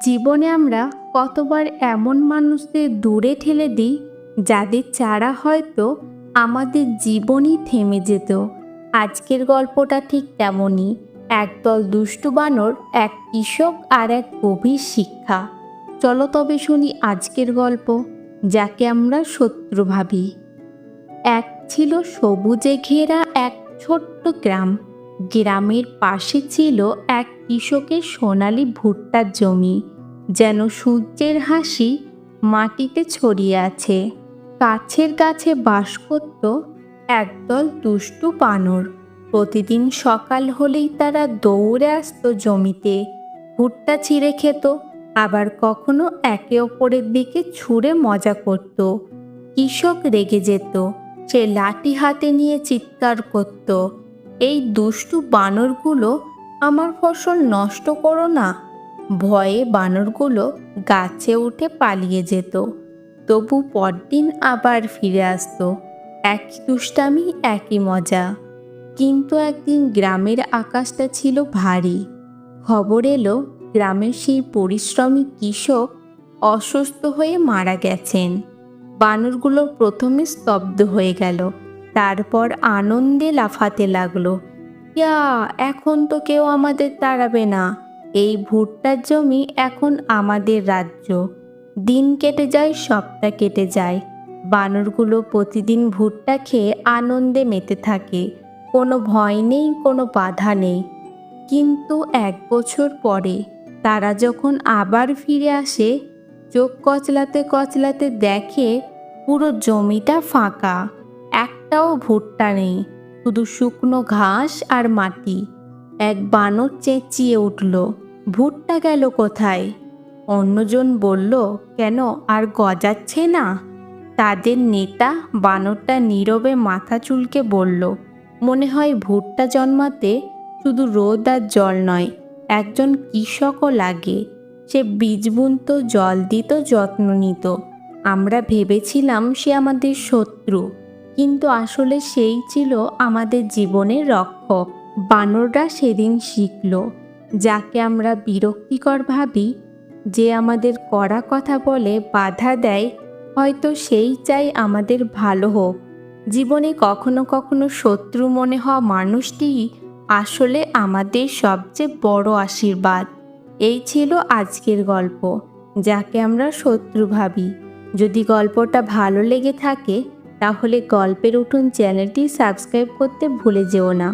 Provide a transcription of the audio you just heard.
জীবনে আমরা কতবার এমন মানুষদের দূরে ঠেলে দিই, যাদের চারা হয়তো আমাদের জীবনই থেমে যেত। আজকের গল্পটা ঠিক তেমনই, একদল দুষ্টু বানর, এক কৃষক আর এক গভীর শিক্ষা। চলো তবে শুনি আজকের গল্প, যাকে আমরা শত্রু ভাবি। এক ছিল সবুজে ঘেরা এক ছোট্ট গ্রাম গ্রামের পাশে ছিল এক কৃষকের সোনালি ভুট্টার জমি, যেন সূর্যের হাসি মাটিতে ছড়িয়ে আছে। কাছের গাছে বাস করত একদল দুষ্টু বানর। প্রতিদিন সকাল হলেই তারা দৌড়ে আসতো জমিতে। ভুট্টা ছিঁড়ে খেত, আবার কখনো একে অপরের দিকে ছুঁড়ে মজা করত। কৃষক রেগে যেত, সে লাঠি হাতে নিয়ে চিৎকার করত। এই দুষ্টু বানরগুলো আমার ফসল নষ্ট করো না। ভয়ে বানরগুলো গাছে উঠে পালিয়ে যেত। তবু পরদিন আবার ফিরে আসতো। একই দুষ্টামি, একই মজা। কিন্তু একদিন গ্রামের আকাশটা ছিল ভারী। খবর এলো, গ্রামের সেই পরিশ্রমী কৃষক অসুস্থ হয়ে মারা গেছেন। বানরগুলো প্রথমে স্তব্ধ হয়ে গেল। তারপর আনন্দে লাফাতে লাগল। ইয়া, এখন তো কেউ আমাদের তাড়াবে না। এই ভুট্টার জমি এখন আমাদের রাজ্য। দিন কেটে যায়, সপ্তাহ কেটে যায়। বানরগুলো প্রতিদিন ভুট্টা খেয়ে আনন্দে মেতে থাকে। কোনো ভয় নেই, কোনো বাধা নেই। কিন্তু এক বছর পরে তারা যখন আবার ফিরে আসে, চোখ কচলাতে কচলাতে দেখে পুরো জমিটা ফাঁকা। একটাও ভুট্টা নেই, শুধু শুকনো ঘাস আর মাটি। এক বানর চেঁচিয়ে উঠল, ভুট্টা গেল কোথায়? অন্যজন বলল, কেন আর গজাচ্ছে না? তাদের নেতা বানরটা নীরবে মাথা চুলকে বলল, মনে হয় ভুট্টা জন্মাতে শুধু রোদ আর জল নয়, একজন কৃষকও লাগে। সে বীজ বুনত, জল দিত, যত্ন নিত। আমরা ভেবেছিলাম সে আমাদের শত্রু। কিন্তু আসলে সেই ছিল আমাদের জীবনের রক্ষক। বানররা সেদিন শিখল, যাকে আমরা বিরক্তিকর ভাবি, যে আমাদের কড়া কথা বলে বাধা দেয়, হয়তো সেই চাই আমাদের ভালো হোক। জীবনে কখনো কখনো শত্রু মনে হওয়া মানুষটিই আসলে আমাদের সবচেয়ে বড় আশীর্বাদ। এই ছিল আজকের গল্প, যাকে আমরা শত্রু ভাবি। যদি গল্পটা ভালো লেগে থাকে তাহলে গল্পের উঠুন চ্যানেলটি সাবস্ক্রাইব করতে ভুলে যেও না।